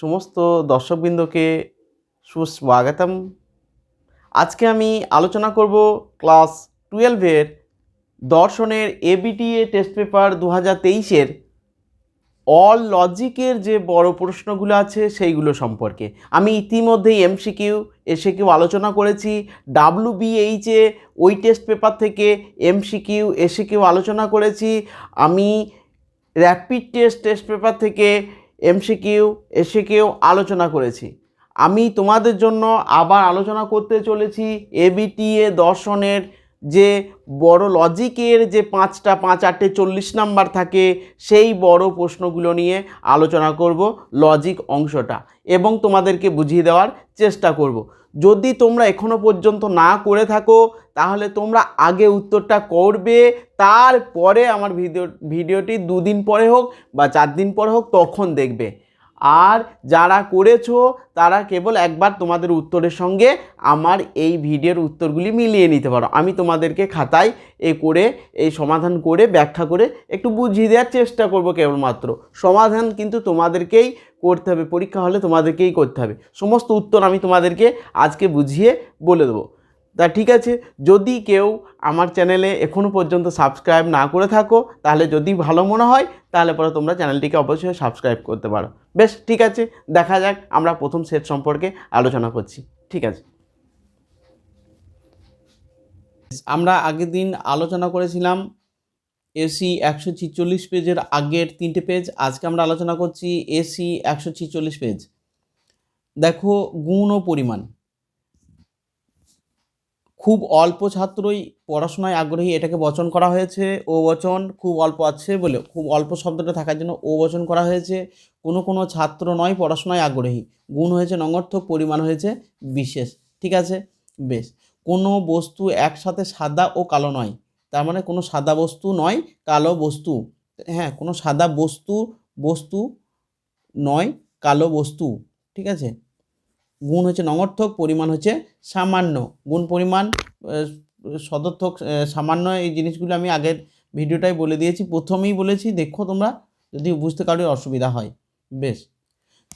সমস্ত দর্শকবৃন্দকে সুস্বাগতম। আজকে আমি আলোচনা করব ক্লাস টুয়েলভের দর্শনের এবিটিএ টেস্ট পেপার দু হাজার তেইশের অল লজিকের যে বড় প্রশ্নগুলো আছে সেইগুলো সম্পর্কে। আমি ইতিমধ্যেই এমসিকিউ এসে কিউ আলোচনা করেছি ডাব্লু বিএইচে ওই টেস্ট পেপার থেকে এমসিকিউ এসে কিউ আলোচনা করেছি। আমি র্যাপিড টেস্ট টেস্ট পেপার থেকে এমসিকিউ এসিকিউ আলোচনা করেছি। আমি তোমাদের জন্য আবার আলোচনা করতে চলেছি এবিটিএ দর্শনের যে বড় লজিকের যে পাঁচটা, পাঁচ আটটে চল্লিশ নাম্বার থাকে, সেই বড় প্রশ্নগুলো নিয়ে আলোচনা করব লজিক অংশটা এবং তোমাদেরকে বুঝিয়ে দেওয়ার চেষ্টা করব। যদি তোমরা এখনও পর্যন্ত না করে থাকো, তাহলে তোমরা আগে উত্তরটা করবে, তারপরে আমার ভিডিও, ভিডিওটি দুদিন পরে হোক বা চার দিন পরে হোক তখন দেখবে। আর যারা করেছ, তারা কেবল একবার তোমাদের উত্তরের সঙ্গে আমার এই ভিডিওর উত্তরগুলি মিলিয়ে নিতে পারো। আমি তোমাদেরকে খাতায় এ করে এই সমাধান করে, ব্যাখ্যা করে একটু বুঝিয়ে দেওয়ার চেষ্টা করব কেবলমাত্র। সমাধান কিন্তু তোমাদেরকেই করতে হবে, পরীক্ষা হলে তোমাদেরকেই করতে হবে। সমস্ত উত্তর আমি তোমাদেরকে আজকে বুঝিয়ে বলে দেবো। তা ঠিক আছে, যদি কেউ আমার চ্যানেলে এখনও পর্যন্ত সাবস্ক্রাইব না করে থাকো, তাহলে যদি ভালো মনে হয়, তাহলে পরে তোমরা চ্যানেলটিকে অবশ্যই সাবস্ক্রাইব করতে পারো। বেশ, ঠিক আছে, দেখা যাক, আমরা প্রথম সেট সম্পর্কে আলোচনা করছি, ঠিক আছে? আমরা আগের দিন আলোচনা করেছিলাম এসি একশো ছিচল্লিশ পেজের আগের তিনটে পেজ, আজকে আমরা আলোচনা করছি এসি একশো ছিচল্লিশ পেজ। দেখো গুণ ও পরিমাণ। খুব অল্প ছাত্রই পড়াশোনায় আগ্রহী এটাকে বচন করা হয়েছে। ও বচন খুব অল্প আছে বলে, খুব অল্প শব্দটা থাকার জন্য ও বচন করা হয়েছে। কোনো কোনো ছাত্র নয় পড়াশোনায় আগ্রহী। গুণ হয়েছে নঙর্থক পরিমাণ হয়েছে বিশেষ। ঠিক আছে? বেশ। কোনো বস্তু একসাথে সাদা ও কালো নয়। তার মানে কোনো সাদা বস্তু নয়, কালো বস্তু। হ্যাঁ কোনো সাদা বস্তু বস্তু নয়, কালো বস্তু। ঠিক আছে? গুণ হচ্ছে নঙর্থক, পরিমাণ হচ্ছে সামান্য। গুণ, পরিমাণ সদর্থক সামান্য এই জিনিসগুলো আমি আগের ভিডিওটাই বলে দিয়েছি। প্রথমেই বলেছি, দেখো তোমরা, যদি বুঝতে কারোর অসুবিধা হয়। বেশ।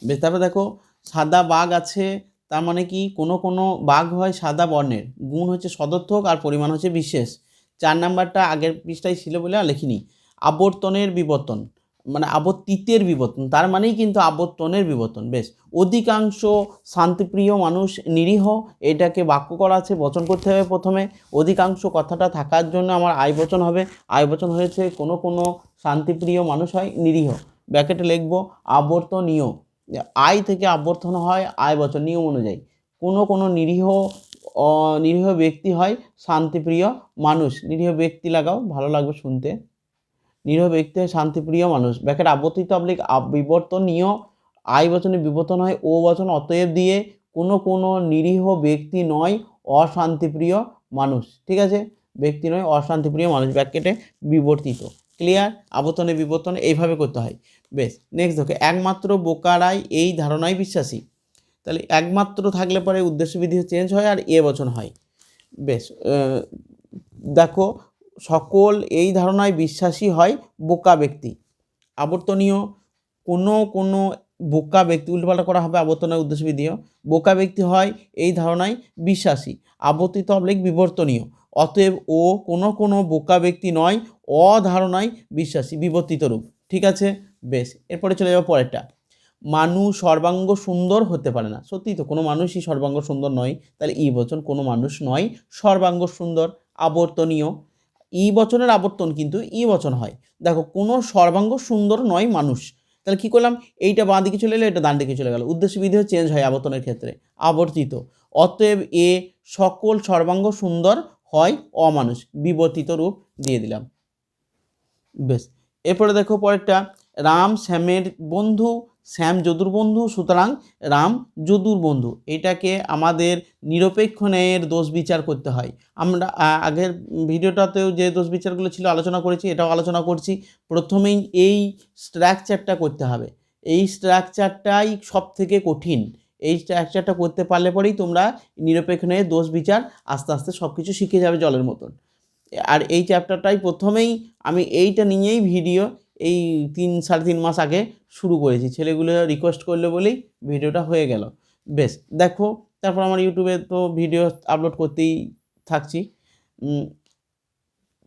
বেশ, তারপরে দেখো, সাদা বাঘ আছে, তার মানে কি? কোনো কোনো বাঘ হয় সাদা বর্ণের। গুণ হচ্ছে সদর্থক আর পরিমাণ হচ্ছে বিশেষ। চার নাম্বারটা আগের পৃষ্ঠায় ছিল বলে আর লিখিনি। আবর্তনের বিবর্তন। মানে আবর্তিতের বিবর্তন, তার মানেই কিন্তু আবর্তনের বিবর্তন, বেশ। অধিকাংশ শান্তিপ্রিয় মানুষ নিরীহ, এটাকে বাক্য করা আছে, বচন করতে হবে প্রথমে। অধিকাংশ কথাটা থাকার জন্য আমার আয় বচন হবে। আয় বচন হয়েছে, কোনো কোনো শান্তিপ্রিয় মানুষ হয় নিরীহ। ব্যাকেটে লিখব, আবর্তনীয়। আয় থেকে আবর্তন হয়, আয় বচন, নিয়ম অনুযায়ী। কোনো কোনো নিরীহ নিরীহ ব্যক্তি হয় শান্তিপ্রিয় মানুষ। নিরীহ ব্যক্তি লাগাও, ভালো লাগবে শুনতে। নিরীহ ব্যক্তি হয়, শান্তিপ্রিয় মানুষ। ব্যাকেট আবর্তিত অবলিক বিবর্তনীয় আই বচনে বিবর্তন হয়, ও বচন অতএব দিয়ে কোনো কোনো নিরীহ ব্যক্তি নয়, অশান্তিপ্রিয় মানুষ। ঠিক আছে? ব্যক্তি নয়, অশান্তিপ্রিয় মানুষ। ব্যাকেটে বিবর্তিত। ক্লিয়ার আবর্তনে বিবর্তন এইভাবে করতে হয়। বেশ নেক্সট দেখো, একমাত্র বোকারাই এই ধারণায় বিশ্বাসী। তাহলে একমাত্র থাকলে পরে উদ্দেশ্যবিধি চেঞ্জ হয় আর এ বচন হয়। বেশ দেখো সকল এই ধারণায় বিশ্বাসী হয় বোকা ব্যক্তি। আবর্তনীয় কোনো কোনো বোকা ব্যক্তি, উল্টোপাল্টা করা হবে আবর্তনের উদ্দেশ্য বিধিও বোকা ব্যক্তি হয় এই ধারণায় বিশ্বাসী, আবর্তিত অবলিক বিবর্তনীয়। অতএব ও কোনো কোনো বোকা ব্যক্তি নয়, অধারণায় বিশ্বাসী, বিবর্তিত রূপ। ঠিক আছে? বেশ, এরপরে চলে যাব পরেরটা। মানুষ সর্বাঙ্গ সুন্দর হতে পারে না। সত্যি তো, কোনো মানুষই সর্বাঙ্গ সুন্দর নয়। তাহলে ই বচন কোনো মানুষ নয় সর্বাঙ্গ সুন্দর, আবর্তনীয়। ই বচনের আবর্তন কিন্তু ই বচন হয়। দেখো, কোনো সর্বাঙ্গ সুন্দর নয় মানুষ। তাহলে কী করলাম? এইটা বাঁ দিকে চলে এলো, এটা ডান দিকে চলে গেল। উদ্দেশ্য বিধিও চেঞ্জ হয় আবর্তনের ক্ষেত্রে। আবর্তিত। অতএব এ সকল সর্বাঙ্গ সুন্দর হয় অমানুষ। বিবর্তিত রূপ দিয়ে দিলাম। বেশ। এরপরে দেখো পরেরটা। রাম শ্যামের বন্ধু, শ্যাম যদুর বন্ধু, সুতরাং রাম যদুর বন্ধু। এটাকে আমাদের নিরপেক্ষ ন্যায়ের দোষ বিচার করতে হয়। আমরা আগের ভিডিওটাতেও যে দোষ বিচারগুলো ছিল আলোচনা করেছি, এটাও আলোচনা করছি। প্রথমেই এই স্ট্রাকচারটা করতে হবে। এই স্ট্রাকচারটাই সব থেকে কঠিন। এই স্ট্রাকচারটা করতে পারলে পরেই তোমরা নিরপেক্ষ ন্যায়ের দোষ বিচার আস্তে আস্তে সব কিছু শিখে যাবে জলের মতন। আর এই চ্যাপ্টারটাই প্রথমেই আমি এইটা নিয়েই ভিডিও এই তিন, সাড়ে তিন মাস আগে শুরু করেছি। ছেলেগুলো রিকোয়েস্ট করলে বলেই ভিডিওটা হয়ে গেল। বেশ, দেখো, তারপর আমার ইউটিউবে তো ভিডিও আপলোড করতেই থাকছি।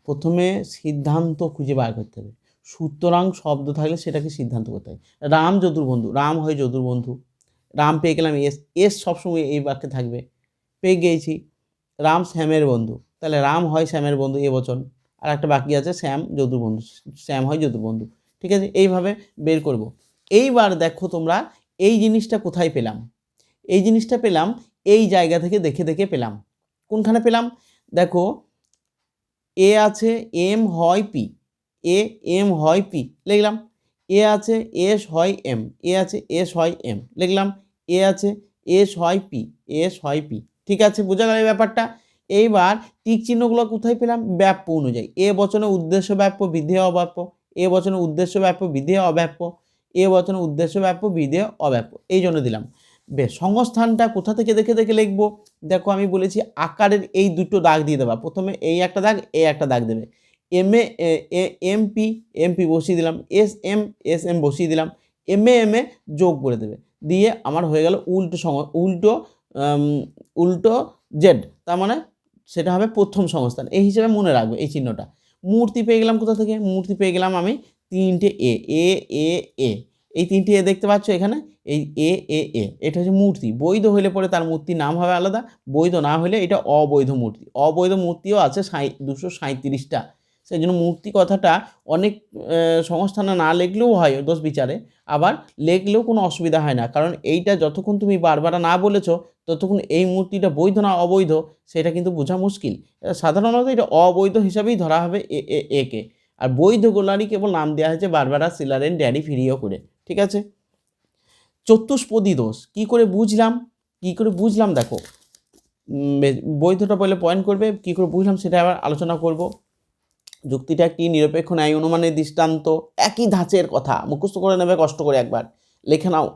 প্রথমে সিদ্ধান্ত খুঁজে বার করতে হবে। সুতরাং শব্দ থাকলে সেটাকে সিদ্ধান্ত করতে হবে। রাম যদুর বন্ধু, রাম হয় যদুর বন্ধু। রাম পেয়ে গেলাম, এস এস সবসময় এই বাক্যে থাকবে। পেয়ে গিয়েছি। রাম শ্যামের বন্ধু। তাহলে রাম হয় শ্যামের বন্ধু এ বচন। আর একটা বাকি আছে শ্যাম যদুর বন্ধু। শ্যাম হয় যদুর বন্ধু। ঠিক আছে? এইভাবে বের করব। এইবার দেখো তোমরা এই জিনিসটা কোথায় পেলাম? এই জিনিসটা পেলাম এই জায়গা থেকে দেখে দেখে পেলাম। কোনখানে পেলাম? দেখো, এ আছে এম হয় পি। এ, এম হয় পি। লিখলাম। এ আছে এস হয় এম। এ আছে এস হয় এম। লিখলাম। এ আছে এস হয় পি। এস হয় পি। ঠিক আছে? বোঝা গেল ব্যাপারটা? এইবার টিক চিহ্নগুলো কোথায় পেলাম? ব্যাপ্য অনুযায়ী। এ বচনে উদ্দেশ্য ব্যাপ্য, বিধেয় অব্যাপ্য। এ বচনে উদ্দেশ্য ব্যাপ্য, বিধেয় অব্যাপ্য। এ বচনে উদ্দেশ্য ব্যাপ্য, বিধেয় অব্যাপ্য। এই জন্য দিলাম। বেশ, সংস্থানটা কোথা থেকে দেখে দেখে লিখব? দেখো, আমি বলেছি আকারের এই দুটো দাগ দিয়ে দেবা। প্রথমে এই একটা দাগ এই একটা দাগ দেবে। M A M P M P বসিয়ে দিলাম। এস এম এস এম বসিয়ে দিলাম। এম এ এম এ যোগ করে দেবে। দিয়ে আমার হয়ে গেল উল্টো সং উল্টো উল্টো জেড। তার মানে সেটা হবে প্রথম সংস্থান। এই হিসেবে মনে রাখবে এই চিহ্নটা। মূর্তি পেয়ে গেলাম কোথা থেকে? মূর্তি পেয়ে গেলাম আমি তিনটে এ এ এ এ। এই তিনটে এ দেখতে পাচ্ছ এখানে? এই এ এ এ। এটা হচ্ছে মূর্তি। বৈধ হলে পরে তার মূর্তির নাম হবে আলাদা। বৈধ না হলে এটা অবৈধ মূর্তি। অবৈধ মূর্তিও আছে সাঁই, দুশো সাঁইত্রিশটা। সেই জন্য মূর্তি কথাটা অনেক সংস্থানে না লিখলেও হয় দোষ বিচারে। আবার লিখলেও কোনো অসুবিধা হয় না। কারণ এইটা যতক্ষণ তুমি বারবার না বলেছ ততক্ষণ এই মূর্তিটা বৈধ না অবৈধ, সেটা কিন্তু বোঝা মুশকিল। সাধারণত এটা অবৈধ হিসাবেই ধরা হবে এ একে আর বৈধ গোলারই কেবল নাম দেওয়া হয়েছে বারবারা সিলারেন ড্যাডি ফিরিও করে। ঠিক আছে? চতুষ্পদী দোষ। কি করে বুঝলাম? কি করে বুঝলাম দেখো? বৈধটা বলে পয়েন্ট করবে, কি করে বুঝলাম সেটা আবার আলোচনা করব। যুক্তিটা একটি নিরপেক্ষ ন্যায় অনুমানের দৃষ্টান্ত। একই ধাঁচের কথা। মুখস্থ করে নেবে, কষ্ট করে একবার। লেখে নাও।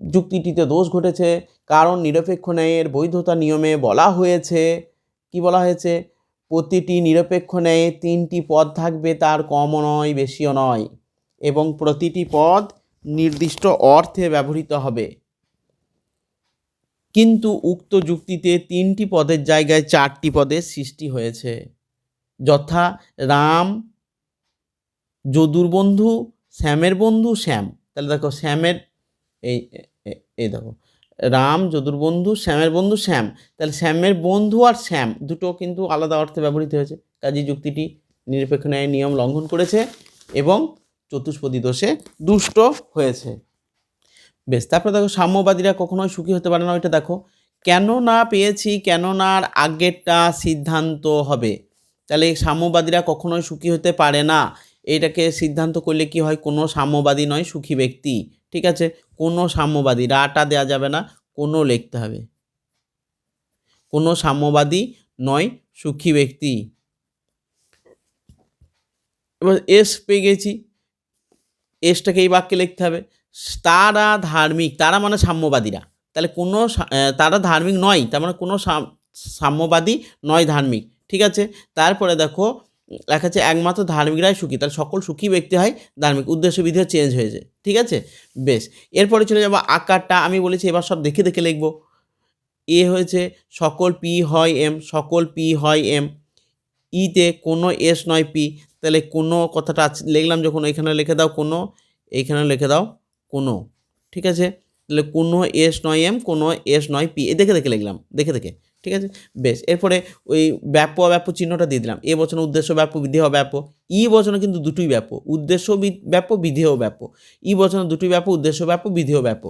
যুক্তিটিতে দোষ ঘটেছে, কারণ নিরপেক্ষ ন্যায়ের বৈধতা নিয়মে বলা হয়েছে, কি বলা হয়েছে? প্রতিটি নিরপেক্ষ ন্যায়ে তিনটি পদ থাকবে, তার কমও নয়, বেশিও নয়, এবং প্রতিটি পদ নির্দিষ্ট অর্থে ব্যবহৃত হবে। কিন্তু উক্ত যুক্তিতে তিনটি পদের জায়গায় চারটি পদের সৃষ্টি হয়েছে। যথা রাম, যদুর বন্ধু, শ্যামের বন্ধু, শ্যাম। তাহলে দেখো, শ্যামের এই এই দেখো, রাম যদুর বন্ধু, শ্যামের বন্ধু, শ্যাম। তাহলে শ্যামের বন্ধু আর শ্যাম দুটো কিন্তু আলাদা অর্থে ব্যবহৃত হয়েছে। কাজী যুক্তিটি নিরপেক্ষ ন্যায়ের নিয়ম লঙ্ঘন করেছে এবং চতুষ্পদী দোষে দুষ্ট হয়েছে। বেশ, তারপরে দেখো, সাম্যবাদীরা কখনোই সুখী হতে পারে না, ওইটা দেখো। কেন না পেয়েছি, কেন না আর আগেরটা সিদ্ধান্ত হবে? তাহলে সাম্যবাদীরা কখনোই সুখী হতে পারে না। এটাকে সিদ্ধান্ত করলে কি হয়? কোনো সাম্যবাদী নয়, সুখী ব্যক্তি। ঠিক আছে? কোনো সাম্যবাদী, রাটা দেওয়া যাবে না, কোনো লিখতে হবে। কোনো সাম্যবাদী নয়, সুখী ব্যক্তি। এবার এস পেয়ে গেছি। এসটাকে এই বাক্যে লিখতে হবে। তারা ধার্মিক, তারা মানে সাম্যবাদীরা। তাহলে কোনো তারা ধার্মিক নয়, তার মানে কোনো সাম- সাম্যবাদী নয় ধার্মিক। ঠিক আছে? তারপরে দেখো লেখা আছে, একমাত্র ধার্মিকরাই সুখী। তাহলে সকল সুখী ব্যক্তি হয়, ধার্মিক উদ্দেশ্য বিধিও চেঞ্জ হয়েছে ঠিক আছে? বেশ। এরপরে চলে যাব আকারটা। আমি বলেছি এবার সব দেখে দেখে লিখব। এ হয়েছে, সকল পি হয় এম, সকল পি হয় এম। ইতে কোনো এস নয় পি। তাহলে কোনো কথাটা লিখলাম যখন এখানে লিখে দাও কোনো এইখানে লিখে দাও কোনো। ঠিক আছে? তাহলে কোনো এস নয় এম, কোনো এস নয় পি। এ দেখে দেখে লিখলাম, দেখে দেখে। ঠিক আছে? বেশ, এরপরে ওই ব্যাপ ব্যাপ চিহ্নটা দিয়ে দিলাম। এ বচনে উদ্দেশ্য ব্যাপ বিধেয় ব্যাপ। ই বচনে কিন্তু দুটোই ব্যাপ। উদ্দেশ্য ব্যাপ বিধেয় ব্যাপ। ই বচনে দুটোই ব্যাপ, উদ্দেশ্য ব্যাপ বিধেয় ব্যাপ।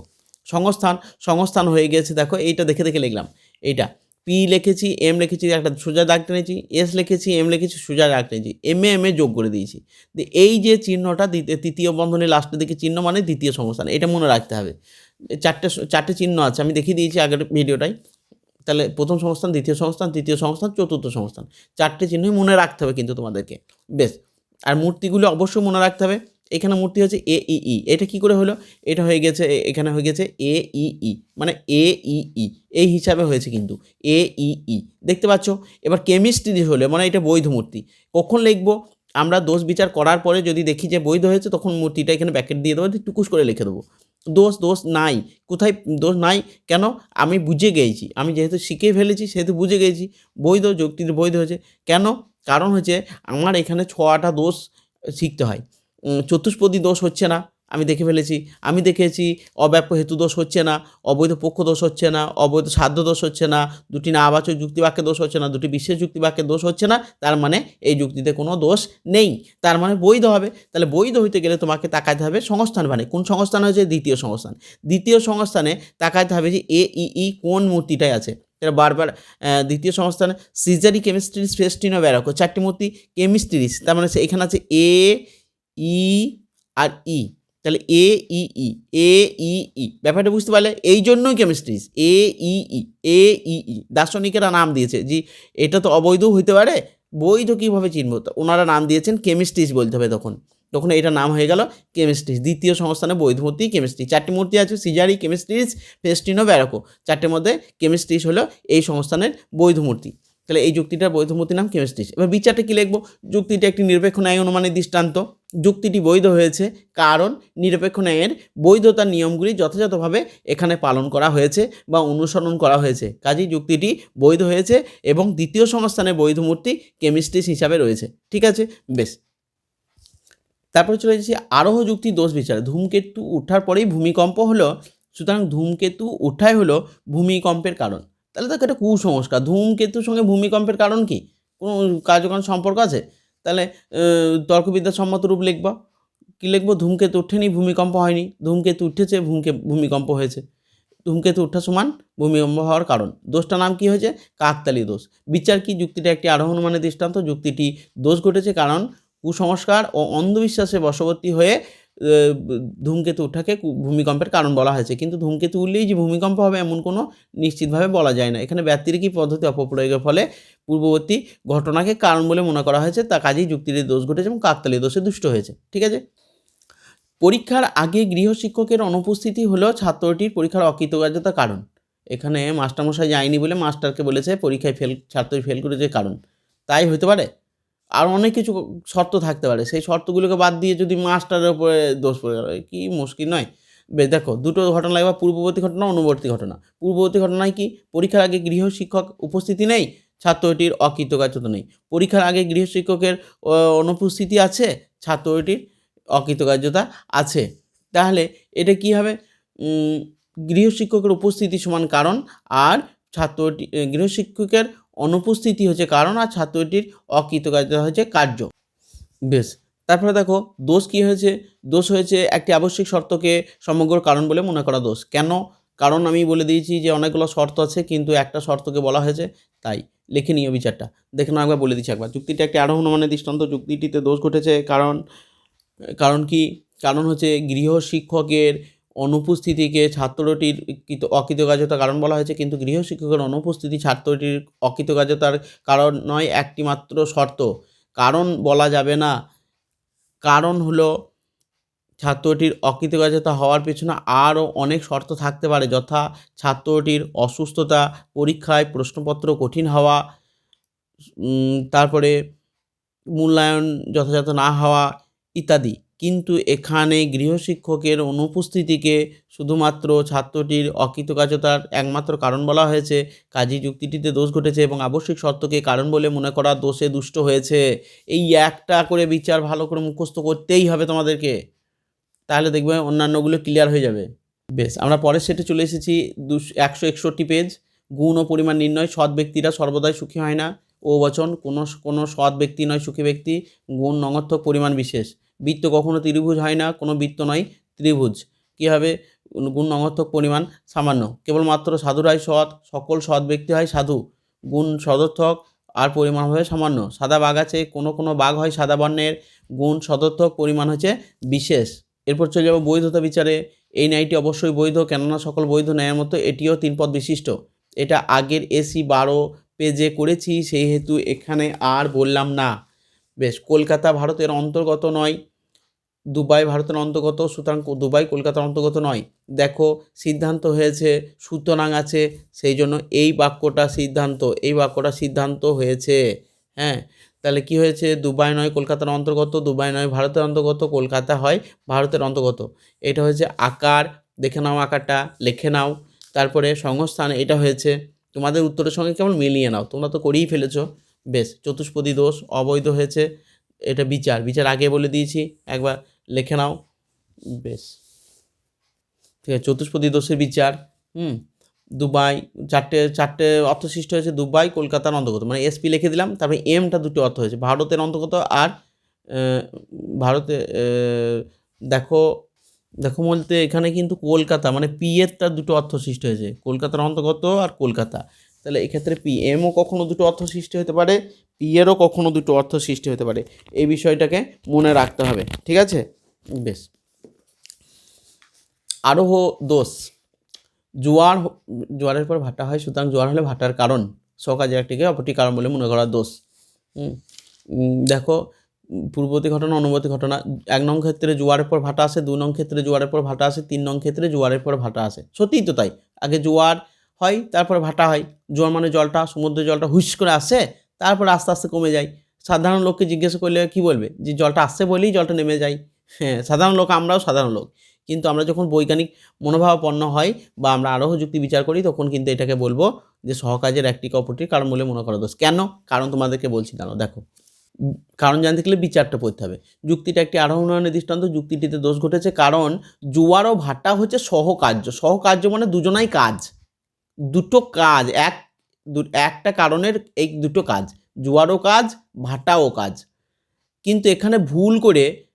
সংস্থান সংস্থান হয়ে গেছে দেখো, এইটা দেখে দেখে লিখলাম। এইটা, পি লিখেছি, এম লিখেছি, একটা সোজা দাগ টেনেছি, এস লিখেছি, এম লিখেছি, সোজা দাগ টেনেছি, এম এ এম এ যোগ করে দিয়েছি। দিয়ে এই যে চিহ্নটা তৃতীয় বন্ধনের লাস্টের দিকে চিহ্ন মানে দ্বিতীয় সংস্থান, এটা মনে রাখতে হবে। চারটে চারটে চিহ্ন আছে, আমি দেখিয়ে দিয়েছি আগের ভিডিওটাই তাহলে প্রথম সংস্থান, দ্বিতীয় সংস্থান, তৃতীয় সংস্থান, চতুর্থ সংস্থান। চারটে চিহ্নই মনে রাখতে হবে কিন্তু তোমাদেরকে। বেশ, আর মূর্তিগুলো অবশ্যই মনে রাখতে হবে। এখানে মূর্তি হচ্ছে এ ই ই। এটা কি করে হলো? এটা হয়ে গেছে এখানে হয়ে গেছে এ ই ই। মানে এ ই ই। এই হিসাবে হয়েছে কিন্তু, এ ই ই। দেখতে পাচ্ছ? এবার কেমিস্ট্রি হলে মানে এটা বৈধ মূর্তি। কখন লিখব? আমরা দোষ বিচার করার পরে যদি দেখি যে বৈধ হয়েছে, তখন মূর্তিটা এখানে ব্যাকেট দিয়ে দেবো টুকুস করে লিখে দেবো। দোষ দোষ নাই। কোথায় দোষ নাই? কেন? আমি বুঝে গেছি আমি যেহেতু শিখে ফেলেছি, সেহেতু বুঝে গেছি বৈধ যুক্তির বৈধ হয়েছে। কেন? কারণ হচ্ছে আমার এখানে ছ আটা দোষ শিখতে হয়। চতুষ্পদী দোষ হচ্ছে না। আমি দেখে ফেলেছি। আমি দেখেছি, অব্যাপ্য হেতু দোষ হচ্ছে না, অবৈধ পক্ষ দোষ হচ্ছে না, অবৈধ সাধ্য দোষ হচ্ছে না, দুটি নাবাচক যুক্তিবাক্যে দোষ হচ্ছে না, দুটি বিশেষ যুক্তিবাক্যে দোষ হচ্ছে না, তার মানে এই যুক্তিতে কোনো দোষ নেই। তার মানে বৈধ হবে। তাহলে বৈধ হইতে গেলে তোমাকে তাকাতে হবে সংস্থান মানে কোন সংস্থান হয়েছে? দ্বিতীয় সংস্থান। দ্বিতীয় সংস্থানে তাকাতে হবে যে এ ই কোন মূর্তিটাই আছে। এটা বারবার দ্বিতীয় সংস্থানে, সিজারি কেমিস্ট্রি ফেস্টিনো ব্যারকো, চারটি মূর্তি কেমিস্ট্রিস। তার মানে এখানে আছে এ, ই, আর ই। তাহলে এ ই ই এ ই ই ব্যাপারটা বুঝতে পারলে? এই জন্যই কেমিস্ট্রিজ এ ই ই এ ই ই দার্শনিকেরা নাম দিয়েছে। জি, এটা তো অবৈধ হইতে পারে। বৈধ কীভাবে চিনব? ওনারা নাম দিয়েছেন কেমিস্ট্রিজ বলতে হবে তখন। তখন এটা নাম হয়ে গেল কেমিস্ট্রিজ দ্বিতীয় সংস্থানে বৈধ মূর্তি কেমিস্ট্রি চারটি মূর্তি আছে সিজারি কেমিস্ট্রিজ ফেস্টিনো ব্যারকো চারটের মধ্যে কেমিস্ট্রিজ হলো এই সংস্থানের বৈধ মূর্তি। তাহলে এই যুক্তিটার বৈধ মূর্তির নাম কেমিস্ট্রিজ এবার বিচারটা কী লিখব? যুক্তিটা একটি নিরপেক্ষ ন্যায় অনুমানের দৃষ্টান্ত। যুক্তিটি বৈধ হয়েছে। কারণ নিরপেক্ষ ন্যায়ের বৈধতার নিয়মগুলি যথাযথভাবে এখানে পালন করা হয়েছে বা অনুসরণ করা হয়েছে। কাজেই যুক্তিটি বৈধ হয়েছে এবং দ্বিতীয় সংস্থানের বৈধ মূর্তি কেমিস্ট্রিজ হিসাবে রয়েছে। ঠিক আছে? বেশ। তারপরে চলে যাচ্ছি আরোহ যুক্তি দোষ বিচার। ধূমকেতু উঠার পরেই ভূমিকম্প হলো, সুতরাং ধূমকেতু ওঠাই হলো ভূমিকম্পের কারণ। তাহলে তো একটা কুসংস্কার। ধূমকেতুর সঙ্গে ভূমিকম্পের কারণ কি? কোনো কার্যকারণ সম্পর্ক আছে? তাহলে তর্কবিদ্যা সম্মত রূপ লিখব। কী লিখব? ধূমকেতু উঠেনি, ভূমিকম্প হয়নি। ধূমকেতু উঠেছে, ভূমকে, ভূমিকম্প হয়েছে। ধূমকেতু উঠা সমান ভূমিকম্প হওয়ার কারণ। দোষটার নাম কি হয়েছে? কাকতালি দোষ। বিচার কি? যুক্তিটা একটি আরোহণ মানে দৃষ্টান্ত। যুক্তিটি দোষ ঘটেছে কারণ কুসংস্কার ও অন্ধবিশ্বাসে বশবর্তী হয়ে আহ, ধূমকেতু ওঠাকে ভূমিকম্পের কারণ বলা হয়েছে। কিন্তু ধূমকেতু উঠলেই যে ভূমিকম্প হবে এমন কোনো নিশ্চিতভাবে বলা যায় না। এখানে ব্যতিরেকি পদ্ধতি অপপ্রয়োগের ফলে পূর্ববর্তী ঘটনাকে কারণ বলে মনে করা হয়েছে তা কাজেই যুক্তির দোষ ঘটেছে এবং কাকতালীয় দোষে দুষ্ট হয়েছে। ঠিক আছে? পরীক্ষার আগে গৃহশিক্ষকের অনুপস্থিতি হলো ছাত্রটির পরীক্ষার অকৃতকার্যতার কারণ। এখানে মাস্টারমশাই যায়নি বলে মাস্টারকে বলেছে পরীক্ষায় ফেল ছাত্রই ফেল করেছে কারণ। তাই হতে পারে? আর অনেক কিছু শর্ত থাকতে পারে। সেই শর্তগুলোকে বাদ দিয়ে যদি মাস্টারের উপরে দোষ পড়ে গেল কি মুশকিল নয়। বেশ দেখো দুটো ঘটনা লাগবে পূর্ববর্তী ঘটনা অনুবর্তী ঘটনা। পূর্ববর্তী ঘটনায় কি? পরীক্ষার আগে গৃহশিক্ষক উপস্থিতি নেই ছাত্রটির অকৃতকার্যতা নেই। পরীক্ষার আগে গৃহশিক্ষকের ও, অনুপস্থিতি আছে ছাত্রটির অকৃতকার্যতা আছে। তাহলে এটা কি হবে? উম, গৃহশিক্ষকের উপস্থিতি সমান কারণ আর ছাত্রটি এ, গৃহশিক্ষকের অনুপস্থিতি হচ্ছে কারণ আর ছাত্রটির অকৃতকার্যতা হচ্ছে কার্য। বেশ, তারপরে দেখো, দোষ কি হয়েছে? দোষ হয়েছে একটি আবশ্যিক শর্তকে সমগ্র কারণ বলে মনে করা দোষ। কেন? কারণ আমি বলে দিয়েছি যে অনেকগুলো শর্ত আছে, কিন্তু একটা শর্তকে বলা হয়েছে, তাই। লিখে নিও বিচারটা। দেখে না একবার বলে দিচ্ছি একবার। যুক্তিটা একটি আরোহণ মানে দৃষ্টান্ত যুক্তিটিতে দোষ ঘটেছে, কারণ কারণ কি? কারণ হচ্ছে গৃহ শিক্ষকের অনুপস্থিতিকে ছাত্রটির কৃত- অকৃতকার্যতার কারণ বলা হয়েছে, কিন্তু গৃহ শিক্ষকের অনুপস্থিতি ছাত্রটির অকৃতকার্যতার কারণ নয়, একটি মাত্র শর্ত। কারণ বলা যাবে না। কারণ হলো ছাত্রটির অকৃতকার্যতা হওয়ার পেছনে আরও অনেক শর্ত থাকতে পারে, যথা ছাত্রটির অসুস্থতা পরীক্ষায় প্রশ্নপত্র কঠিন হওয়া তারপরে মূল্যায়ন যথাযথ না হওয়া ইত্যাদি। কিন্তু এখানে গৃহশিক্ষকের অনুপস্থিতিকে শুধুমাত্র ছাত্রটির অকৃতকার্যতার একমাত্র কারণ বলা হয়েছে। কাজী যুক্তিটিতে দোষ ঘটেছে এবং আবশ্যিক শর্তকে কারণ বলে মনে করা দোষে দুষ্ট হয়েছে। এই একটা করে বিচার ভালো করে মুখস্থ করতেই হবে তোমাদেরকে। তাহলে দেখবে অন্যান্যগুলো ক্লিয়ার হয়ে যাবে। বেশ, আমরা পরের সেটে চলে এসেছি। দুশো, একশো একষট্টি পেজ গুণ ও পরিমাণ নির্ণয়, সৎ ব্যক্তিরা সর্বদাই সুখী হয় না। ও বচন, কোনো কোনো সৎ ব্যক্তি নয় সুখী ব্যক্তি। গুণ নঙর্থক পরিমাণ বিশেষ। বৃত্ত কখনো ত্রিভুজ হয় না, কোনো বৃত্ত নয়, ত্রিভুজ। কী হবে? গুণ নঙর্থক পরিমাণ সামান্য। কেবলমাত্র সাধুরাই সৎ, সকল সৎ ব্যক্তি হয় সাধু। গুণ সদর্থক আর পরিমাণ হবে সামান্য। সাদা বাঘ আছে, কোনো কোনো বাঘ হয় সাদা বর্ণের। গুণ সদর্থক পরিমাণ হচ্ছে বিশেষ। এরপর চলে যাব বৈধতা বিচারে। এই ন্যায়টি অবশ্যই বৈধ, কেননা সকল বৈধ ন্যায়ের মতো এটিও তিন পদ বিশিষ্ট। এটা আগের এসি বারো পেজে করেছি, সেই হেতু এখানে আর বললাম না। বেশ, কলকাতা ভারতের অন্তর্গত নয় দুবাই ভারতের অন্তর্গত, সুতরাং দুবাই কলকাতার অন্তর্গত নয়। দেখো, সিদ্ধান্ত হয়েছে, সুতরাং আছে, সেই জন্য এই বাক্যটা সিদ্ধান্ত, এই বাক্যটা সিদ্ধান্ত হয়েছে। হ্যাঁ তাহলে কি হয়েছে? দুবাই নয় কলকাতার অন্তর্গত, দুবাই নয় ভারতের অন্তর্গত, কলকাতা হয় ভারতের অন্তর্গত। এটা হয়েছে আকার, দেখে নাও আকারটা, লিখে নাও। তারপরে সংস্থান, এটা হয়েছে, তোমাদের উত্তরের সঙ্গে কেমন মিলিয়ে নাও, তোমরা তো করেই ফেলেছো। বেশ, চতুষ্পদী দোষ, অবৈধ হয়েছে। এটা বিচার বিচার আগে বলে দিয়েছি, একবার লেখে নাও। বেশ। ঠিক আছে, চতুষ্পদী দোষের বিচার, হুম, দুবাই, চারটে চারটে অর্থ সৃষ্টি হয়েছে দুবাই, কলকাতার অন্তর্গত মানে এসপি লিখে দিলাম, তারপরে এমটা দুটো অর্থ হয়েছে, ভারতের অন্তর্গত আর ভারতে দেখো দেখো বলতে এখানে কিন্তু কলকাতা মানে পি এরটা দুটো অর্থ সৃষ্টি হয়েছে, কলকাতার অন্তর্গত আর কলকাতা। তাহলে এক্ষেত্রে পি এমও কখনো দুটো অর্থ সৃষ্টি হতে পারে পি এরও কখনো দুটো অর্থ সৃষ্টি হতে পারে। এই বিষয়টাকে মনে রাখতে হবে, ঠিক আছে? বেশ। আরোহ দোষ। জোয়ার জোয়ারের পর ভাটা হয়, সুতরাং জোয়ার হলে ভাটার কারণ সকাজের একটিকে অপরটি কারণ বলে মনে করা দোষ। দেখো, পূর্ববর্তী ঘটনা, অনুবর্তী ঘটনা, এক নং ক্ষেত্রে জোয়ারের পর ভাটা আসে, দু নং ক্ষেত্রে জোয়ারের পর ভাটা আসে, তিন নং ক্ষেত্রে জোয়ারের পর ভাটা আসে। সত্যিই তো তাই। আগে জোয়ার হয়, তারপরে ভাটা হয়। জোয়ার মানে জলটা, সমুদ্রের জলটা হুইস করে আসে, তারপর আস্তে আস্তে কমে যায়। সাধারণ লোককে জিজ্ঞেস করলে কি বলবে? যে জলটা আসছে বলেই জলটা নেমে যায়। হ্যাঁ সাধারণ লোক, আমরাও সাধারণ লোক। কিন্তু আমরা যখন বৈজ্ঞানিক মনোভাবাপন্ন হয় বা আমরা আরোহ যুক্তি বিচার করি, তখন কিন্তু এটাকে বলব যে সহকাজের একটি অপরটির কারণ বলে মনে করা দোষ। কেন? কারণ তোমাদেরকে বলছি কেন দেখো। কারণ জানতে গেলে বিচারটা পড়তে হবে। যুক্তিটা একটি আরোহণের দৃষ্টান্ত, যুক্তিটিতে দোষ ঘটেছে কারণ জোয়ার ও ভাটা হচ্ছে সহকার্য। সহকার্য মানে দুজনাই কাজ। দুটো কাজ, এক একটা কারণের এই দুটো কাজ, জোয়ারও কাজ, ভাটাও কাজ। কিন্তু এখানে ভুল করে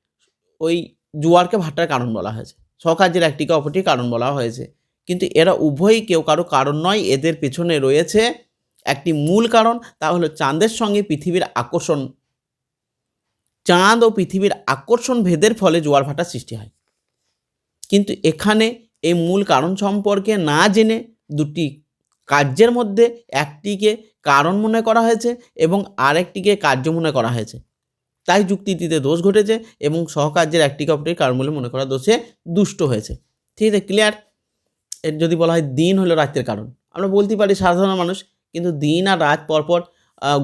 ওই জোয়ারকে ভাটার কারণ বলা হয়েছে। সকাজের একটিকে অপরটির কারণ বলা হয়েছে। কিন্তু এরা উভয়ই কেউ কারও কারণ নয়, এদের পেছনে রয়েছে একটি মূল কারণ, তা হলো চাঁদের সঙ্গে পৃথিবীর আকর্ষণ। চাঁদ ও পৃথিবীর আকর্ষণ ভেদের ফলে জোয়ার ভাটার সৃষ্টি হয়। কিন্তু এখানে এই মূল কারণ সম্পর্কে না জেনে দুটি কার্যের মধ্যে একটিকে কারণ মনে করা হয়েছে এবং আরেকটিকে কার্য মনে করা হয়েছে। তাই যুক্তিটিতে দোষ ঘটেছে এবং সহকার্যের একটিকে অপরটির কারণ বলে মনে করা দোষে দুষ্ট হয়েছে। ঠিক আছে ক্লিয়ার এর যদি বলা হয় দিন হলো রাতের কারণ। আমরা বলতে পারি সাধারণ মানুষ, কিন্তু দিন আর রাত পরপর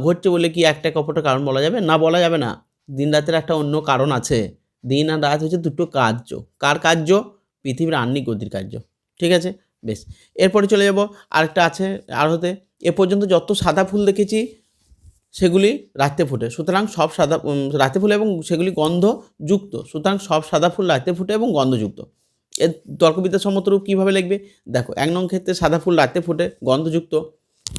ঘটছে বলে কি একটা অপরটার কারণ বলা যাবে? না, বলা যাবে না। দিন রাতের একটা অন্য কারণ আছে। দিন আর রাত হচ্ছে দুটো কার্য। কার কার্য? পৃথিবীর আহ্নিক গতির কার্য। ঠিক আছে? বেশ। এরপরে চলে যাব, আরেকটা আছে আর হতে এ পর্যন্ত যত সাদা ফুল দেখেছি, সেগুলি রাতে ফোটে। সুতরাং সব সাদা রাতে ফুলে এবং সেগুলি গন্ধযুক্ত। সুতরাং সব সাদা ফুল রাতে ফুটে এবং গন্ধযুক্ত। এর তর্কবিদ্যা সম্মত রূপ কীভাবে লিখবে? দেখো, এক নং ক্ষেত্রে সাদা ফুল রাতে ফোটে, গন্ধযুক্ত।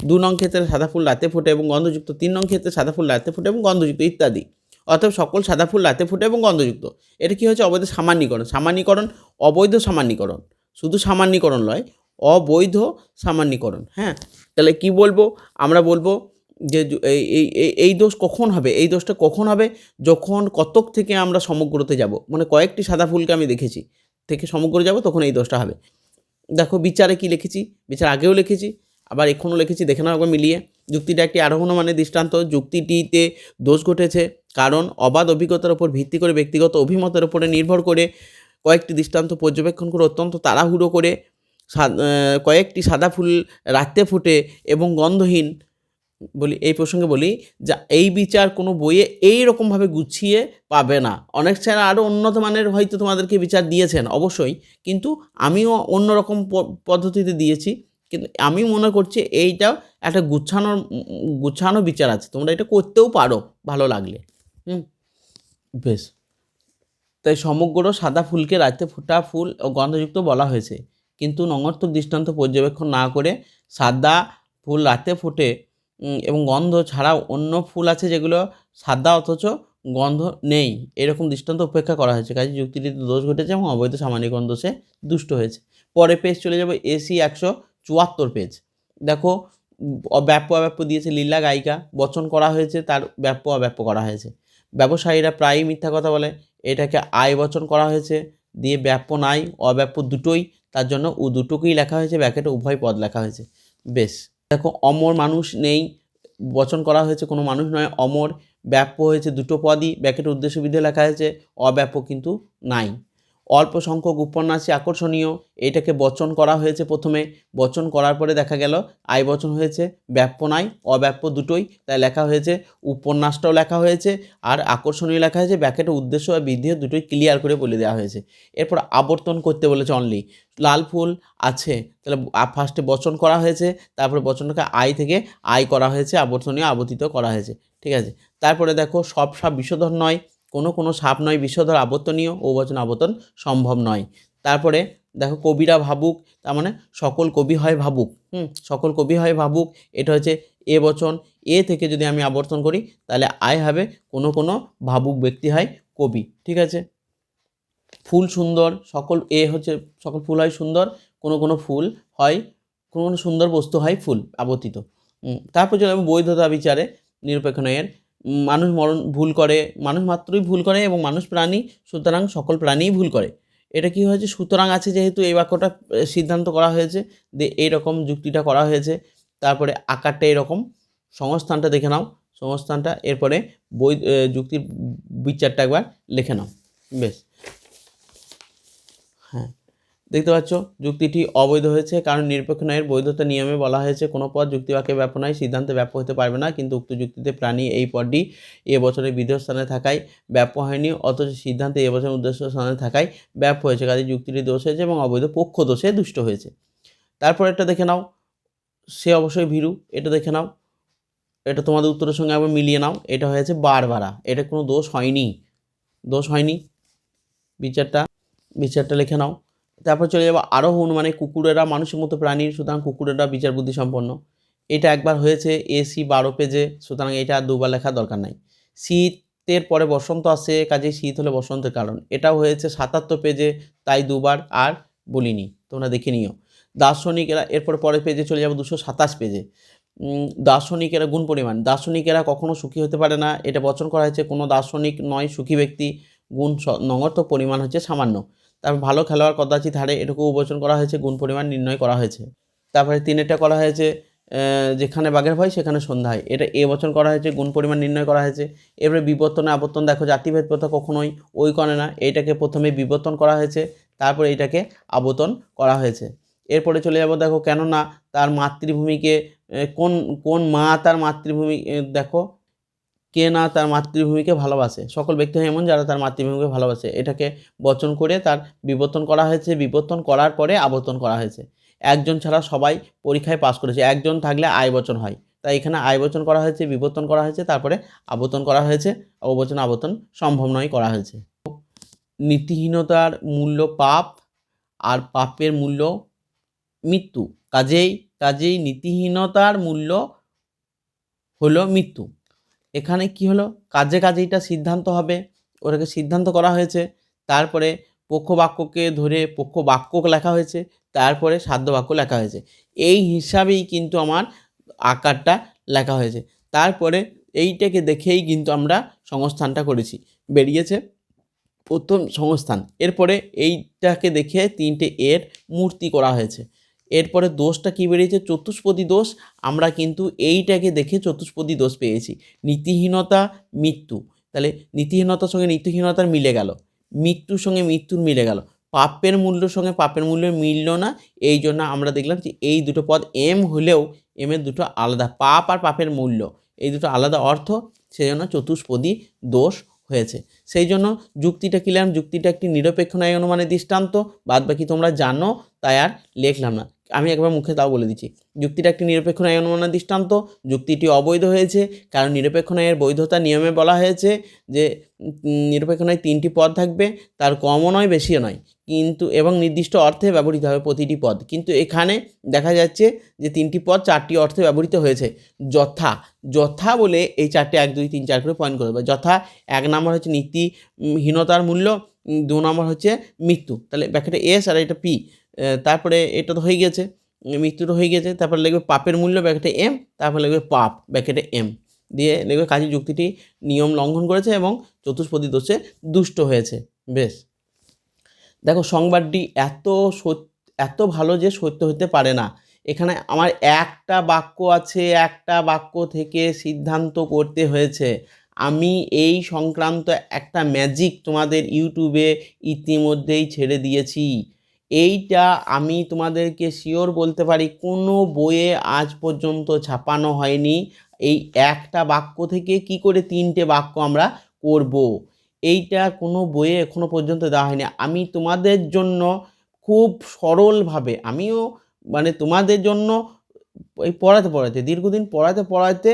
দু নং ক্ষেত্রে সাদা ফুল রাতে ফোটে এবং গন্ধযুক্ত। তিন নং ক্ষেত্রে সাদা ফুল রাতে ফুটে এবং গন্ধযুক্ত ইত্যাদি। অর্থাৎ সকল সাদা ফুল রাতে ফোটে এবং গন্ধযুক্ত। এটা কী হচ্ছে অবৈধ সামান্যীকরণ। সামান্যীকরণ, অবৈধ সামান্যীকরণ। শুধু সামান্যীকরণ নয় অবৈধ সামান্যীকরণ হ্যাঁ? তাহলে কি বলব? আমরা বলব যে এই এই দোষ কখন হবে? এই দোষটা কখন হবে? যখন কতক থেকে আমরা সমগ্রতে যাব? মানে কয়েকটি সাদা ফুলকে আমি দেখেছি, থেকে সমগ্র যাব, তখন এই দোষটা হবে। দেখো, বিচারে কি লিখেছি? বিচার আগেও লিখেছি, আবার এখনও লিখেছি, দেখে নাও একবার মিলিয়ে। যুক্তিটা একটি আরোহণ মানে দৃষ্টান্ত, যুক্তিটিতে দোষ ঘটেছে, কারণ অবাধ অভিজ্ঞতার উপর ভিত্তি করে ব্যক্তিগত অভিমতের উপরে নির্ভর করে কয়েকটি দৃষ্টান্ত পর্যবেক্ষণ করে অত্যন্ত তাড়াহুড়ো করে কয়েকটি সাদা ফুল রাতে ফুটে এবং গন্ধহীন বলি, এই প্রসঙ্গে বলি যা এই বিচার কোনো বইয়ে এই রকমভাবে গুছিয়ে পাবে না। অনেক স্যার আরও উন্নত মানের হয়তো তোমাদেরকে বিচার দিয়েছেন, অবশ্যই। কিন্তু আমিও অন্যরকম পদ্ধতিতে দিয়েছি। কিন্তু আমি মনে করছি এইটাও একটা গুছানোর, গুছানো বিচার আছে। তোমরা এটা করতেও পারো, ভালো লাগলে। হুম, বেশ। তাই সমগ্র সাদা ফুলকে রাতে ফোটা ফুল ও গন্ধযুক্ত বলা হয়েছে। কিন্তু নঙর্থক দৃষ্টান্ত পর্যবেক্ষণ না করে সাদা ফুল রাতে ফোটে এবং গন্ধ ছাড়াও অন্য ফুল আছে যেগুলো সাদা অথচ গন্ধ নেই। এরকম দৃষ্টান্ত উপেক্ষা করা হয়েছে। কাজে যুক্তিটিতে দোষ ঘটেছে এবং অবৈধ সামান্যীকরণ দোষে দুষ্ট হয়েছে। পরে পেজ চলে যাবে এসি একশো চুয়াত্তর পেজ দেখো ব্যাপ্য অব্যাপ্য দিয়েছে লীলা গায়িকা। বচন করা হয়েছে, তার ব্যাপ্য অব্যাপ্য করা হয়েছে। ব্যবসায়ীরা প্রায়ই মিথ্যা কথা বলে। এটাকে আয় বচন করা হয়েছে। দিয়ে ব্যাপন আয় অব্যাপ্য দুটোই, তার জন্য ও দুটোকেই লেখা হয়েছে, ব্যাকেটে উভয় পদ লেখা হয়েছে। বেশ, দেখো অমর মানুষ নেই, বচন করা হয়েছে কোনো মানুষ নয়, অমর, ব্যাপ্য হয়েছে দুটো পদই, ব্যাকেটের উদ্দেশ্য বিধে লেখা হয়েছে, অব্যাপ্য কিন্তু নাই। অল্প সংখ্যক উপন্যাসী আকর্ষণীয়। এটাকে বচন করা হয়েছে প্রথমে। বচন করার পরে দেখা গেল আয় বচন হয়েছে, ব্যাপ্য নাই, অব্যাপ্য দুটোই। তাই লেখা হয়েছে, উপন্যাসটাও লেখা হয়েছে, আর আকর্ষণীয় লেখা হয়েছে, ব্যাকেটের উদ্দেশ্য আর বৃদ্ধি দুটোই ক্লিয়ার করে বলে দেওয়া হয়েছে। এরপর আবর্তন করতে বলেছে অনলি লাল ফুল আছে, তাহলে ফার্স্টে বচন করা হয়েছে, তারপরে বচনটাকে আয় থেকে আয় করা হয়েছে, আবর্তনীয় আবর্তিত করা হয়েছে। ঠিক আছে? তারপরে দেখো, সব সাপ বিষধর নয় কোনো কোনো সাপ নয় বিষধর আবর্তনীয় ও বচন আবর্তন সম্ভব নয়। তারপরে দেখো কবিরা ভাবুক তার মানে সকল কবি হয় ভাবুক হুম সকল কবি হয় ভাবুক এটা হচ্ছে এ বচন এ থেকে যদি আমি আবর্তন করি তাহলে আয় হবে কোনো কোনো ভাবুক ব্যক্তি হয় কবি ঠিক আছে? ফুল সুন্দর সকল এ হচ্ছে সকল ফুল হয় সুন্দর কোনো কোনো ফুল হয় কোনো কোনো সুন্দর বস্তু হয় ফুল আবর্তিত তারপর যদি আমি বৈধতা বিচারে নিরপেক্ষ ন্যায়ের উম, মানুষ মরণ ভুল করে, মানুষ মাত্রই ভুল করে এবং মানুষ প্রাণী, সুতরাং সকল প্রাণীই ভুল করে। এটা কি হয়েছে? সুতরাং আছে যেহেতু এই বাক্যটা সিদ্ধান্ত করা হয়েছে যে এইরকম যুক্তিটা করা হয়েছে। তারপরে আকারটা এরকম। সংস্থানটা দেখে নাও। সংস্থানটা, এরপরে বই যুক্তির বিচারটা একবার লিখে নাও। বেশ। হ্যাঁ। দেখতে পাচ্ছ, যুক্তিটি অবৈধ হয়েছে। কারণ নিরপেক্ষ ন্যায়ের বৈধতা নিয়মে বলা হয়েছে, কোনো পদ যুক্তিবাক্যে ব্যাপ নয়, সিদ্ধান্তে ব্যাপক হতে পারবে না। কিন্তু উক্ত যুক্তিতে প্রাণী এই পদটি এবছরে বিধেয় স্থানে থাকায় ব্যাপক হয়নি, অথচ সিদ্ধান্তে এ বছরের উদ্দেশ্য স্থানে থাকায় ব্যাপ হয়েছে। কাজে যুক্তিটি দোষ হয়েছে এবং অবৈধ পক্ষ দোষে দুষ্ট হয়েছে। তারপর এটা দেখে নাও, সে অবশ্যই ভীরু, এটা দেখে নাও। এটা তোমাদের উত্তরের সঙ্গে আবার মিলিয়ে নাও। এটা হয়েছে বারবারা। এটা কোনো দোষ হয়নি। দোষ হয়নি। বিচারটা বিচারটা লিখে নাও। তারপর চলে যাব আরোহণ মানে কুকুরেরা, মানুষের মতো প্রাণী, সুতরাং কুকুরেরা বিচার বুদ্ধি সম্পন্ন এটা একবার হয়েছে এসি বারো পেজে সুতরাং এটা আর দুবার লেখার দরকার নাই। শীতের পরে বসন্ত আসে কাজে শীত হলে বসন্তের কারণ। এটাও হয়েছে সাতাত্তর পেজে তাই দুবার আর বলিনি। তোমরা দেখে নিও। দার্শনিকেরা, এরপর পরের পেজে চলে যাব দুশো সাতাশ পেজে দার্শনিকেরা গুণ পরিমাণ। দার্শনিকেরা কখনো সুখী হতে পারে না। এটা বচন করা হয়েছে, কোনো দার্শনিক নয় সুখী ব্যক্তি, গুণ নগদ পরিমাণ হচ্ছে সামান্য। তারপর ভালো খেলোয়াড় কদাচিৎ হারে এটুকু বচন করা হয়েছে, গুণ পরিমাণ নির্ণয় করা হয়েছে। তারপরে তিনেরটা করা হয়েছে যেখানে বাঘের ভয়, সেখানে সন্ধ্যা হয় এটা এ বচন করা হয়েছে, গুণ পরিমাণ নির্ণয় করা হয়েছে। এবারে বিবর্তনে, আবর্তন, দেখো জাতিভেদ প্রথা কখনোই ওই করে না। এইটাকে প্রথমে বিবর্তন করা হয়েছে, তারপরে এইটাকে আবর্তন করা হয়েছে। এরপরে চলে যাব, দেখো কেননা তার মাতৃভূমিকে কোন কোন মা তার মাতৃভূমি দেখো কে না তার মাতৃভূমিকে ভালোবাসে? সকল ব্যক্তি হয় এমন যারা তার মাতৃভূমিকে ভালোবাসে। এটাকে বচন করে তার বিবর্তন করা হয়েছে। বিবর্তন করার পরে আবর্তন করা হয়েছে। একজন ছাড়া সবাই পরীক্ষায় পাশ করেছে। একজন থাকলে আয় বচন হয়। তাই এখানে আয় বচন করা হয়েছে, বিবর্তন করা হয়েছে, তারপরে আবর্তন করা হয়েছে। অবচন আবর্তন সম্ভব নয় করা হয়েছে। নীতিহীনতার মূল্য পাপ আর পাপের মূল্য মৃত্যু। কাজেই কাজেই নীতিহীনতার মূল্য হলো মৃত্যু। এখানে কি হলো? কাজে কাজেইটা সিদ্ধান্ত হবে। ওটাকে সিদ্ধান্ত করা হয়েছে। তারপরে পক্ষ বাক্যকে ধরে পক্ষ বাক্য লেখা হয়েছে। তারপরে সাধ্য বাক্য লেখা হয়েছে। এই হিসাবেই কিন্তু আমার আকারটা লেখা হয়েছে। তারপরে এইটাকে দেখেই কিন্তু আমরা সংস্থানটা করেছি। বেরিয়েছে প্রথম সংস্থান। এরপরে এইটাকে দেখে তিনটে এর মূর্তি করা হয়েছে। এরপরে দোষটা কী বেরিয়েছে? চতুষ্পদী দোষ। আমরা কিন্তু এইটাকে দেখে চতুষ্পদী দোষ পেয়েছি। নীতিহীনতা, মৃত্যু। তাহলে নীতিহীনতার সঙ্গে নীতিহীনতার মিলে গেল। মৃত্যুর সঙ্গে মৃত্যুর মিলে গেল। পাপের মূল্যর সঙ্গে পাপের মূল্য মিলল না। এই জন্য আমরা দেখলাম যে এই দুটো পদ এম হলেও এমের দুটো আলাদা। পাপ আর পাপের মূল্য। এই দুটো আলাদা অর্থ। সেই জন্য চতুষ্পদী দোষ হয়েছে। সেই জন্য যুক্তিটা কিলাম যুক্তিটা একটি নিরপেক্ষ নয় অনুমানের দৃষ্টান্ত। বাদ বাকি তোমরা জানো, তাই আর লিখলাম না। আমি একবার মুখে তাও বলে দিচ্ছি। যুক্তিটা একটি নিরপেক্ষ ন্যায় অনুমানের দৃষ্টান্ত। যুক্তিটি অবৈধ হয়েছে, কারণ নিরপেক্ষ ন্যায়ের বৈধতা নিয়মে বলা হয়েছে যে নিরপেক্ষ ন্যায় তিনটি পদ থাকবে, তার কমও নয়, বেশিও নয়। কিন্তু, এবং নির্দিষ্ট অর্থে ব্যবহৃত হবে প্রতিটি পদ। কিন্তু এখানে দেখা যাচ্ছে যে, তিনটি পদ চারটি অর্থে ব্যবহৃত হয়েছে। যথা যথা বলে এই চারটে এক, দুই, তিন, চার করে পয়েন্ট করে দেবে যথা, এক নম্বর হচ্ছে নীতিহীনতার মূল্য দু নম্বর হচ্ছে মৃত্যু। তাহলে ব্যাখ্যাটা এস আর এটা পি। তারপরে এটা তো হয়ে গেছে মৃত্যুটা হয়ে গেছে, তারপরে লিখবে পাপের মূল্য ব্যাকেটে এম, তারপরে লিখবে পাপ ব্যাকেটে এম। দিয়ে লিখবে কাজী যুক্তিটি নিয়ম লঙ্ঘন করেছে এবং চতুষ্পদী দোষে দুষ্ট হয়েছে, বেশ। দেখো, সংবাদটি এত এত ভালো যে সত্য হতে পারে না। এখানে আমার একটা বাক্য আছে, একটা বাক্য থেকে সিদ্ধান্ত করতে হয়েছে। আমি এই সংক্রান্ত একটা ম্যাজিক তোমাদের ইউটিউবে ইতিমধ্যেই ছেড়ে দিয়েছি। এইটা আমি তোমাদেরকে শিওর বলতে পারি, কোনো বইয়ে আজ পর্যন্ত ছাপানো হয়নি। এই একটা বাক্য থেকে কি করে তিনটে বাক্য আমরা করব? এইটা কোনো বইয়ে এখনও পর্যন্ত দেওয়া হয়নি। আমি তোমাদের জন্য খুব সরলভাবে, আমিও মানে তোমাদের জন্য এই পড়াতে পড়াতে, দীর্ঘদিন পড়াতে পড়াতে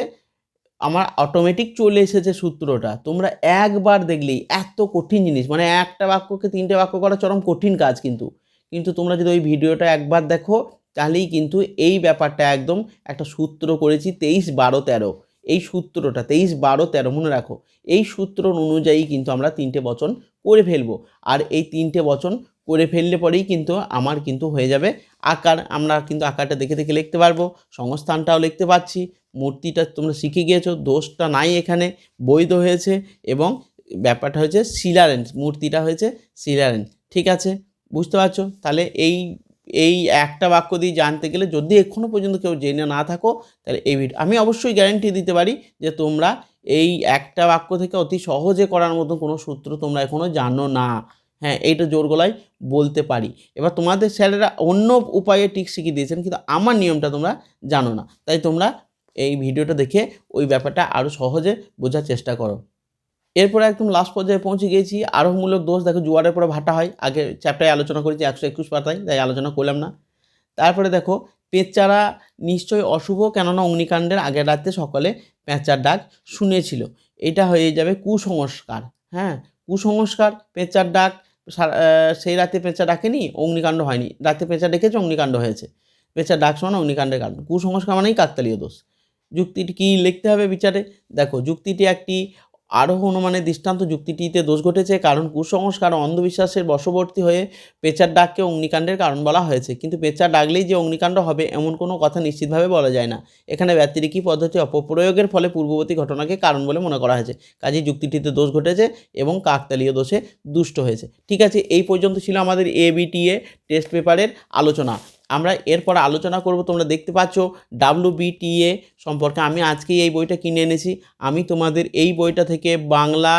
আমার অটোমেটিক চলে এসেছে সূত্রটা। তোমরা একবার দেখলেই এত কঠিন জিনিস মানে একটা বাক্যকে তিনটে বাক্য করা চরম কঠিন কাজ কিন্তু। কিন্তু তোমরা যদি ওই ভিডিওটা একবার দেখো, তাহলেই কিন্তু এই ব্যাপারটা একদম একটা সূত্র করেছি তেইশ বারো তেরো। এই সূত্রটা তেইশ বারো তেরো, মনে রাখো। এই সূত্র অনুযায়ী কিন্তু আমরা তিনটে বচন করে ফেলব। আর এই তিনটে বচন করে ফেললে পরেই কিন্তু আমার কিন্তু হয়ে যাবে আকার। আমরা কিন্তু আকারটা দেখে দেখে লিখতে পারব, সংস্থানটাও লিখতে পারছি। মূর্তিটা তোমরা শিখে গিয়েছো, দোষটা নাই এখানে, বৈধ হয়েছে এবং ব্যাপারটা হয়েছে শিলারেন্স মূর্তিটা হয়েছে শিলারেন্স ঠিক আছে? বুঝতে পারছ? তাহলে এই এই একটা বাক্য দিয়ে জানতে গেলে যদি এখনও পর্যন্ত কেউ জেনে না থাকো, তাহলে এই ভিডিও আমি অবশ্যই গ্যারেন্টি দিতে পারি যে তোমরা এই একটা বাক্য থেকে অতি সহজে করার মতো কোনো সূত্র তোমরা এখনও জানো না। হ্যাঁ এইটা জোর গলায় বলতে পারি। এবার তোমাদের স্যারেরা অন্য উপায়ে টিক শিখিয়ে দিয়েছেন, কিন্তু আমার নিয়মটা তোমরা জানো না। তাই তোমরা এই ভিডিওটা দেখে ওই ব্যাপারটা আরও সহজে বোঝার চেষ্টা করো। এরপরে একদম লাস্ট পর্যায়ে পৌঁছে গিয়েছি। আরোহমূলক দোষ, দেখো, জোয়ারের পরে ভাটা হয়। আগে চ্যাপ্টারে আলোচনা করেছি, একশো একুশ পাতায়, তাই আলোচনা করলাম না। তারপরে দেখো, পেঁচারা নিশ্চয়ই অশুভ, কেননা অগ্নিকাণ্ডের আগের রাতে সকালে পেঁচার ডাক শুনেছিল। এটা হয়ে যাবে কুসংস্কার হ্যাঁ? কুসংস্কার, পেঁচার ডাক সেই রাতে পেঁচা ডাকেনি, অগ্নিকাণ্ড হয়নি। রাতে পেঁচা ডেকেছে, অগ্নিকাণ্ড হয়েছে। পেঁচার ডাক শোনা অগ্নিকাণ্ডের কারণ। কুসংস্কার মানেই কাকতালীয় দোষ। যুক্তিটি কি লিখতে হবে বিচারে? দেখো, যুক্তিটি একটি আরোহ অনুমানের দৃষ্টান্ত যুক্তিটিতে দোষ ঘটেছে, কারণ কুসংস্কার অন্ধবিশ্বাসের বশবর্তী হয়ে পেঁচার ডাককে অগ্নিকাণ্ডের কারণ বলা হয়েছে। কিন্তু পেঁচা ডাকলেই যে অগ্নিকাণ্ড হবে, এমন কোনো কথা নিশ্চিতভাবে বলা যায় না। এখানে ব্যতিরিকী পদ্ধতি অপপ্রয়োগের ফলে পূর্ববর্তী ঘটনাকে কারণ বলে মনে করা হয়েছে। কাজেই যুক্তিটিতে দোষ ঘটেছে এবং কাকতালীয় দোষে দুষ্ট হয়েছে। ঠিক আছে, এই পর্যন্ত ছিল আমাদের এবিটিএ টেস্ট পেপারের আলোচনা। আমরা এরপর আলোচনা করব, তোমরা দেখতে পাচ্ছ ডাব্লু বিটিএ সম্পর্কে। আমি আজকেই এই বইটা কিনে এনেছি। আমি তোমাদের এই বইটা থেকে বাংলা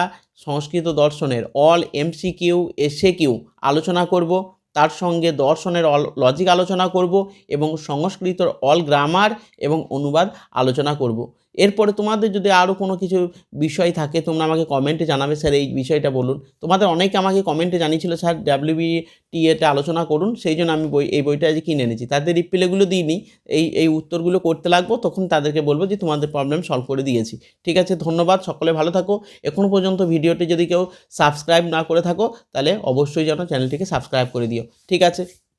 সংস্কৃত দর্শনের অল এমসিকিউ এসে কিউ আলোচনা করব। তার সঙ্গে দর্শনের অল লজিক আলোচনা করব এবং সংস্কৃতর অল গ্রামার এবং অনুবাদ আলোচনা করব। এরপরে তোমাদের যদি আরও কোনো কিছু বিষয় থাকে, তোমরা আমাকে কমেন্টে জানাবে স্যার এই বিষয়টা বলুন। তোমাদের অনেকে আমাকে কমেন্টে জানিয়েছিল স্যার ডাব্লিউবিটি এতে আলোচনা করুন, সেই জন্য আমি বই, এই বইটা আজ কিনে এনেছি। তাদের রিপ্লেগুলো দিইনি, এই এই উত্তরগুলো করতে লাগবো, তখন তাদেরকে বলব যে তোমাদের প্রবলেম সলভ করে দিয়েছি। ঠিক আছে, ধন্যবাদ, সকলে ভালো থাকো। এখনও পর্যন্ত ভিডিওটি যদি কেউ সাবস্ক্রাইব না করে থাকো, তাহলে অবশ্যই যেন চ্যানেলটিকে সাবস্ক্রাইব করে দিও। ঠিক আছে।